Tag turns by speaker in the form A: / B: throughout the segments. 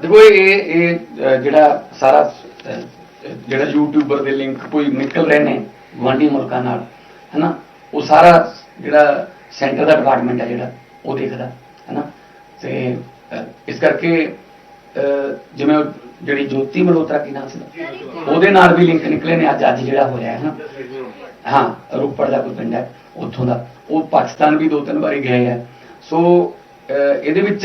A: ਦੇਖੋ ਇਹ ਇਹ ਜਿਹੜਾ ਸਾਰਾ ਜਿਹੜਾ ਯੂਟਿਊਬਰ ਦੇ ਲਿੰਕ ਕੋਈ ਨਿਕਲ ਰਹੇ ਨੇ ਮੰਡੀ ਮੁਲਕਾਂ ਨਾਲ ਹੈਨਾ ਉਹ ਸਾਰਾ ਜਿਹੜਾ ਸੈਂਟਰ ਦਾ ਡਿਪਾਰਟਮੈਂਟ ਹੈ ਜਿਹੜਾ ਉਹ ਦੇਖਦਾ ਹੈਨਾ ਤੇ ਇਸ ਕਰਕੇ ਜਿਵੇਂ ਜਿਹੜੀ ਜੋਤੀ ਮਲੋਤਰਾ ਕੀ ਨਾਮ ਸੀ ਉਹਦੇ ਨਾਲ ਵੀ ਲਿੰਕ ਨਿਕਲੇ ਨੇ ਅੱਜ ਅੱਜ ਜਿਹੜਾ ਹੋਇਆ ਹੈ ਨਾ ਹਾਂ, ਰੋਪੜ ਦਾ ਕੋਈ ਪਿੰਡ ਹੈ, ਉੱਥੋਂ ਦਾ। ਉਹ ਪਾਕਿਸਤਾਨ ਵੀ ਦੋ ਤਿੰਨ ਵਾਰੀ ਗਏ ਆ। ਸੋ ਇਹਦੇ ਵਿੱਚ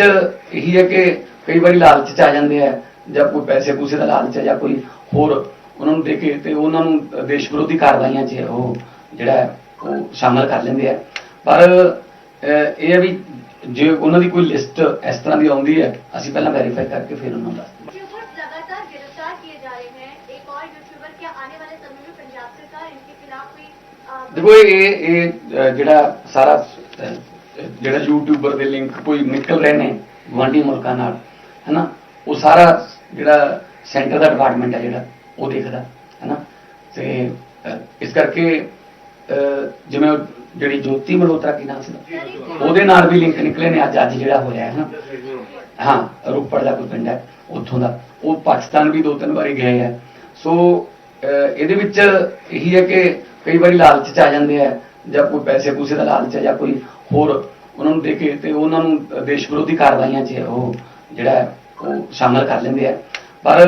A: ਇਹੀ ਹੈ ਕਿ ਕਈ ਵਾਰੀ ਲਾਲਚ ਚ ਆ ਜਾਂਦੇ ਆ, ਜਾਂ ਕੋਈ ਪੈਸੇ ਪੂਸੇ ਦਾ ਲਾਲਚ ਹੈ ਜਾਂ ਕੋਈ ਹੋਰ ਉਹਨਾਂ ਨੂੰ ਦੇ ਕੇ ਤੇ ਉਹਨਾਂ ਨੂੰ ਦੇਸ਼ ਵਿਰੋਧੀ ਕਾਰਵਾਈਆਂ 'ਚ ਉਹ ਜਿਹੜਾ ਉਹ ਸ਼ਾਮਲ ਕਰ ਲੈਂਦੇ ਆ। ਪਰ ਇਹ ਹੈ ਵੀ ਜੇ ਉਹਨਾਂ ਦੀ ਕੋਈ ਲਿਸਟ ਇਸ ਤਰ੍ਹਾਂ ਦੀ ਆਉਂਦੀ ਹੈ, ਅਸੀਂ ਪਹਿਲਾਂ ਵੈਰੀਫਾਈ ਕਰਕੇ ਫਿਰ ਉਹਨਾਂ ਨੂੰ ਦੇਖੋ ਇਹ ਇਹ ਜਿਹੜਾ ਸਾਰਾ ਜਿਹੜਾ ਯੂਟਿਊਬਰ ਦੇ ਲਿੰਕ ਕੋਈ ਨਿਕਲ ਰਹੇ ਨੇ ਗੁਆਂਢੀ ਮੁਲਕਾਂ ਨਾਲ ਹੈਨਾ ਉਹ ਸਾਰਾ ਜਿਹੜਾ ਸੈਂਟਰ ਦਾ ਡਿਪਾਰਟਮੈਂਟ ਹੈ ਜਿਹੜਾ ਉਹ ਦੇਖਦਾ ਹੈਨਾ ਤੇ ਇਸ ਕਰਕੇ ਅਹ, ਜਿਵੇਂ ਜਿਹੜੀ ਜੋਤੀ ਮਲਹੋਤਰਾ ਕੀ ਨਾਮ ਸੀ ਉਹਦੇ ਨਾਲ ਵੀ ਲਿੰਕ ਨਿਕਲੇ ਨੇ ਅੱਜ ਅੱਜ ਜਿਹੜਾ ਹੋਇਆ ਹੈ ਨਾ ਹਾਂ ਰੋਪੜ ਦਾ ਕੋਈ ਪਿੰਡ ਹੈ ਉੱਥੋਂ ਦਾ ਉਹ ਪਾਕਿਸਤਾਨ ਵੀ ਦੋ ਤਿੰਨ ਵਾਰੀ ਗਏ ਆ ਸੋ ਇਹਦੇ ਵਿੱਚ ਇਹੀ ਹੈ ਕਿ ਕਈ ਵਾਰੀ ਲਾਲਚ ਚ ਆ ਜਾਂਦੇ ਆ, ਜਾਂ ਕੋਈ ਪੈਸੇ ਪੂਸੇ ਦਾ ਲਾਲਚ ਹੈ ਜਾਂ ਕੋਈ ਹੋਰ ਉਹਨਾਂ ਨੂੰ ਦੇ ਕੇ ਤੇ ਉਹਨਾਂ ਨੂੰ ਦੇਸ਼ ਵਿਰੋਧੀ ਕਾਰਵਾਈਆਂ 'ਚ ਉਹ ਜਿਹੜਾ ਉਹ ਸ਼ਾਮਲ ਕਰ ਲੈਂਦੇ ਆ ਪਰ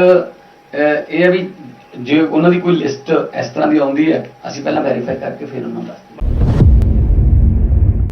A: ਇਹ ਹੈ ਵੀ ਜੇ ਉਹਨਾਂ ਦੀ ਕੋਈ ਲਿਸਟ ਇਸ ਤਰ੍ਹਾਂ ਦੀ ਆਉਂਦੀ ਹੈ, ਅਸੀਂ ਪਹਿਲਾਂ ਵੈਰੀਫਾਈ ਕਰਕੇ ਫਿਰ ਉਹਨਾਂ ਨੂੰ ਦੱਸਦੇ ਹਾਂ।